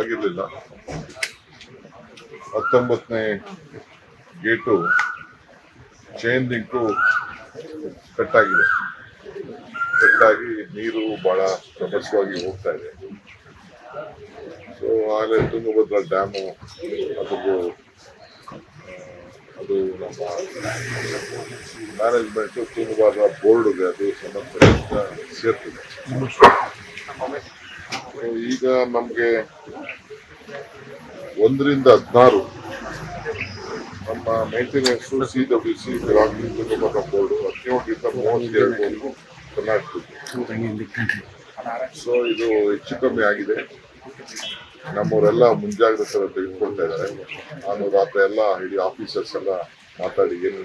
ಆಗಿರ್ಲಿಲ್ಲ. ಹತ್ತೊಂಬತ್ತನೇ gate chain link ಕಟ್ಟಾಗಿದೆ. ಕಟ್ಟಾಗಿ ನೀರು ಬಹಳ ರಭಸವಾಗಿ ಹೋಗ್ತಾ ಇದೆ. ಸೊ ಆಗಲೇ ತುಂಗಭದ್ರಾ ಡ್ಯಾಮು ಅದು ಅದು ನಮ್ಮ ಮ್ಯಾನೇಜ್ಮೆಂಟು ತುಂಗಭದ್ರಾ ಬೋರ್ಡ್ಗೆ ಅದು ಸಂಬಂಧಪಟ್ಟ ಸೇರ್ತದೆ. ಈಗ ನಮಗೆ ಒಂದರಿಂದ ಹದಿನಾರು ನಮ್ಮ maintenance C W C board ಹದಿನೇಳರಿಂದ ಮೂವತ್ತೆರಡು ಕರ್ನಾಟಕ ಸೊ ಇದು ಹೆಚ್ಚು ಕಮ್ಮಿ ಆಗಿದೆ. ನಮ್ಮವರೆಲ್ಲ ಮುಂಜಾಗ್ರತೆ ತೆಗೆದುಕೊಳ್ತಾ ಇದ್ದಾರೆ. ನಾನು ರಾತ್ರಿ ಎಲ್ಲ ಇಡೀ ಆಫೀಸರ್ಸ್ ಎಲ್ಲ ಮಾತಾಡಿ ಏನು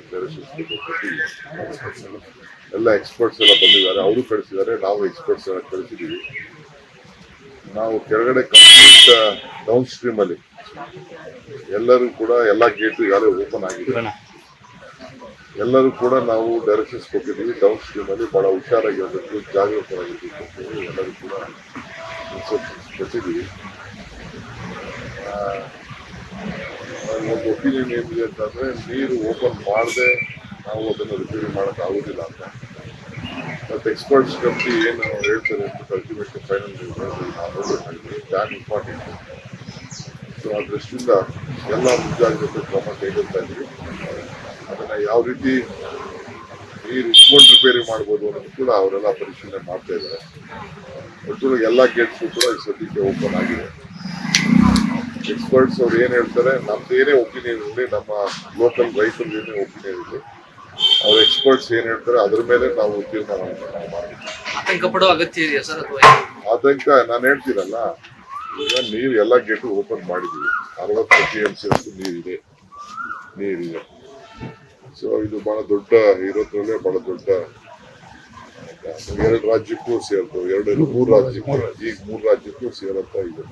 ಎಲ್ಲ ಎಕ್ಸ್ಪರ್ಟ್ಸ್ ಎಲ್ಲ ಬಂದಿದ್ದಾರೆ. ಅವರು ಕಳಿಸಿದ್ದಾರೆ. ನಾವು ಎಕ್ಸ್ಪರ್ಟ್ಸ್ ಎಲ್ಲ ಕಳಿಸಿದ್ದೀವಿ. ನಾವು ಕೆಳಗಡೆ ಕಂಪ್ಲೀಟ್ ಡೌನ್ ಸ್ಟ್ರೀಮ್ ಅಲ್ಲಿ ಎಲ್ಲರೂ ಕೂಡ ಎಲ್ಲ ಗೇಟ್ ಈಗಾಗಲೇ ಓಪನ್ ಆಗಿದೆ ಎಲ್ಲರೂ ಕೂಡ ನಾವು ಡೈರೆಕ್ಷನ್ಸ್ ಕೊಟ್ಟಿದ್ದೀವಿ ಡೌನ್ ಸ್ಟ್ರೀಮ್ ಅಲ್ಲಿ ಬಹಳ ಹುಷಾರಾಗಿರಬೇಕು ಜಾಗೃತರಾಗಿರ್ಬೇಕು ಎಲ್ಲರೂ ಕೂಡ ಇನ್ಸ್ಟ್ರಕ್ಷನ್ಸ್ ಕೊಟ್ಟಿದ್ದೀವಿ. ಒಂದು ಒಪಿನಿಯನ್ ಏನಿದೆ ಅಂತಂದ್ರೆ ನೀರು ಓಪನ್ ಮಾಡದೆ ನಾವು ಅದನ್ನು ರಿಪೇರಿ ಮಾಡಕ್ ಆಗುದಿಲ್ಲ ಅಂತ. ಮತ್ತೆ ಎಕ್ಸ್ಪರ್ಟ್ಸ್ ಕಮಿಟಿ ಏನು ಹೇಳ್ತಾರೆ ಅಂತ ultimately final dam important so ಆ ದೃಷ್ಟಿಯಿಂದ ಎಲ್ಲ ಮುಂಜಾಗ್ರತೆ ಕ್ರಮ ಕೈಗೊಳ್ತಾ ಇದ್ದೀವಿ. ಅದನ್ನ ಯಾವ ರೀತಿ ನೀರು ಇಟ್ಕೊಂಡು ರಿಪೇರಿ ಮಾಡ್ಬೋದು ಅನ್ನೋದು ಕೂಡ ಅವರೆಲ್ಲ ಪರಿಶೀಲನೆ ಮಾಡ್ತಾ ಇದ್ದಾರೆ. ಒಟ್ಟು ಎಲ್ಲ ಗೇಟ್ಸು ಕೂಡ ಈ ಸದ್ಯಕ್ಕೆ ಓಪನ್ ಆಗಿದೆ. ಎಕ್ಸ್ಪರ್ಟ್ಸ್ ಅವ್ರು ಏನು ಹೇಳ್ತಾರೆ ನಮ್ದು ಏನೇ ಒಪಿನಿಯನ್ ಇರಲಿ ನಮ್ಮ ಲೋಕಲ್ ರೈತರು ಏನೇ ಒಪಿನಿಯನ್ ಇರಲಿ ಅವ್ರ ಎಕ್ಸ್ಪರ್ಟ್ಸ್ ಏನು ಹೇಳ್ತಾರೆ ಅದ್ರ ಮೇಲೆ ನಾವು ತೀರ್ಮಾನ ಆತಂಕ ಅಗತ್ಯ ಇದೆಯಾ ಸರ್ ಆತಂಕ ನಾನು ಹೇಳ್ತೀನಲ್ಲ ಈಗ ನೀರು ಎಲ್ಲ ಗೇಟು ಓಪನ್ ಮಾಡಿದ್ದೀವಿ. ಅರವತ್ತು ಟಿ ಎಂ ಸಿ ಅಷ್ಟು ನೀರಿದೆ. ನೀರಿದೆ. ಸೊ ಇದು ಬಹಳ ದೊಡ್ಡ ಇರೋದ್ರಲ್ಲೇ ಬಹಳ ದೊಡ್ಡ, ಎರಡು ರಾಜ್ಯಕ್ಕೂ ಸೇರ್ತು ಎರಡು ಮೂರು ರಾಜ್ಯಕ್ಕೂ, ಈಗ ಮೂರು ರಾಜ್ಯಕ್ಕೂ ಸೇರಂತ ಇದೆ.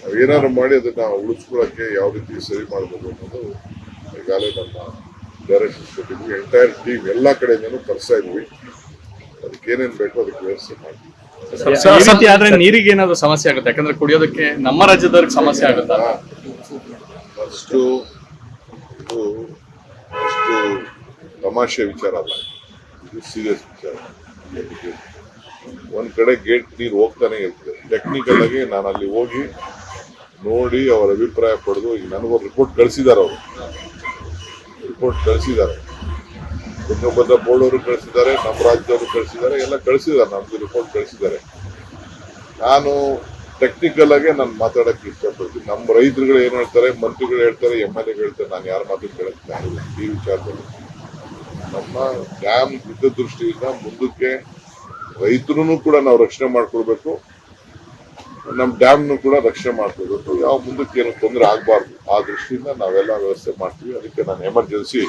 ನಾವ್ ಏನಾದ್ರು ಮಾಡಿ ಅದನ್ನ ಉಳಿಸ್ಕೊಳಕ್ಕೆ ಯಾವ ರೀತಿ ಸರಿ ಮಾಡಬಹುದು ಅನ್ನೋದು ಈಗಾಗಲೇ ನಮ್ಮ ಡೈರೆಕ್ಷನ್ಸ್ ಕೊಟ್ಟಿದ್ವಿ ಎಂಟೈರ್ ಟೀಮ್ ಎಲ್ಲ ಕಡೆಯಿಂದನೂ ಕರ್ಸ್ತಾ ಇದ್ವಿ ಅದಕ್ಕೆ ಏನೇನ್ ಬೇಕೋ ಅದಕ್ಕೆ ವ್ಯವಸ್ಥೆ ಮಾಡ್ತೀವಿ. ಈ ರೀತಿ ಆದ್ರೆ ನೀರಿಗೆ ಏನಾದ್ರು ಸಮಸ್ಯೆ ಆಗುತ್ತೆ? ಯಾಕಂದ್ರೆ ಕುಡಿಯೋದಕ್ಕೆ ನಮ್ಮ ರಾಜ್ಯದವ್ರಿಗೆ ಸಮಸ್ಯೆ ಆಗುತ್ತಾ? ಅಷ್ಟು ಇದು ಅಷ್ಟು ತಮಾಷೆ ವಿಚಾರ ಅಲ್ಲ. ಇದು ಸೀರಿಯಸ್ ವಿಚಾರ. ಒಂದ್ ಕಡೆ ಗೇಟ್ ನೀರು ಹೋಗ್ತಾನೆ ಇರ್ತದೆ. ಟೆಕ್ನಿಕಲ್ ಆಗಿ ನಾನು ಅಲ್ಲಿ ಹೋಗಿ ನೋಡಿ ಅವರ ಅಭಿಪ್ರಾಯ ಪಡೆದು ಈಗ ನನಗೊಂದು ರಿಪೋರ್ಟ್ ಕಳಿಸಿದ್ದಾರೆ ಅವರು. ರಿಪೋರ್ಟ್ ಕಳಿಸಿದ್ದಾರೆ ಬೋಳೂರು ಅವರು ಕಳಿಸಿದ್ದಾರೆ, ನಮ್ಮ ರಾಜ್ಯವರು ಕಳಿಸಿದ್ದಾರೆ, ಎಲ್ಲ ಕಳಿಸಿದ್ದಾರೆ ನಮ್ಗೆ ರಿಪೋರ್ಟ್ ಕಳಿಸಿದ್ದಾರೆ. ನಾನು ಟೆಕ್ನಿಕಲ್ ಆಗಿ ನಾನು ಮಾತಾಡಕ್ಕೆ ಇಷ್ಟಪಡ್ತೀನಿ. ನಮ್ಮ ರೈತರುಗಳು ಏನು ಹೇಳ್ತಾರೆ, ಮಂತ್ರಿಗಳು ಹೇಳ್ತಾರೆ, ಎಂ ಎಲ್ ಎಗಳು ಹೇಳ್ತಾರೆ, ನಾನು ಯಾರ ಮಾತು ಕೇಳಕ್ ತಯಾರಿಲ್ಲ ಈ ವಿಚಾರದಲ್ಲಿ. ನಮ್ಮ ಡ್ಯಾಮ್ ದೃಷ್ಟಿಯಿಂದ ಮುಂದಕ್ಕೆ ರೈತರು ಕೂಡ ನಾವು ರಕ್ಷಣೆ ಮಾಡ್ಕೊಳ್ಬೇಕು ನಮ್ಮ ಡ್ಯಾಮ್ನು ಕೂಡ ರಕ್ಷಣೆ ಮಾಡ್ಕೊಳ್ಬೇಕು. ಯಾವ ಮುಂದಕ್ಕೆ ಏನು ತೊಂದರೆ ಆಗಬಾರ್ದು, ಆ ದೃಷ್ಟಿಯಿಂದ ನಾವೆಲ್ಲ ವ್ಯವಸ್ಥೆ ಮಾಡ್ತೀವಿ. ಅದಕ್ಕೆ ನಾನು ಎಮರ್ಜೆನ್ಸಿ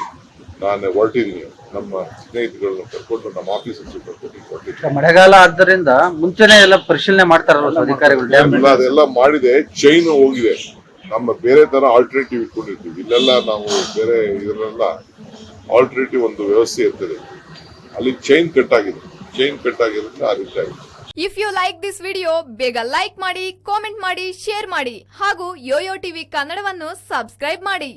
ನಾನು ಹೊರಟಿದ್ದೀನಿ ನಮ್ಮ ಸ್ನೇಹಿತಗಳನ್ನ ಕರ್ಕೊಂಡು ನಮ್ಮ ಆಫೀಸರ್ಸ್ ಕರ್ಕೊಂಡು ಮಳೆಗಾಲ ಆದ್ದರಿಂದ ಮುಂಚೆನೆ ಎಲ್ಲ ಪರಿಶೀಲನೆ ಮಾಡ್ತಾರಲ್ಲ ಅಧಿಕಾರಿಗಳು? ಅದೆಲ್ಲ ಮಾಡಿದೆ ಚೈನ್ ಹೋಗಿದೆ. ನಮ್ಮ ಬೇರೆ ತರ ಆಲ್ಟರ್ನೇಟಿವ್ ಇಟ್ಕೊಂಡಿರ್ತೀವಿ ಇಲ್ಲೆಲ್ಲ ನಾವು ಬೇರೆ ಇದರಲ್ಲ ಆಲ್ಟರ್ನೇಟಿವ್ ಒಂದು ವ್ಯವಸ್ಥೆ ಇರ್ತದೆ. ಅಲ್ಲಿ ಚೈನ್ ಕಟ್ ಆಗಿದೆ. ಚೈನ್ ಕಟ್ ಆಗಿರೋದ್ರಿಂದ ಆ ರೀತಿ ಆಗಿದೆ. If you like this video ಬೇಗ ಲೈಕ್ ಮಾಡಿ ಕಾಮೆಂಟ್ ಮಾಡಿ ಶೇರ್ ಮಾಡಿ ಹಾಗೂ ಯೋಯೋ ಟಿವಿ ಕನ್ನಡವನ್ನು ಸಬ್ಸ್ಕ್ರೈಬ್ ಮಾಡಿ.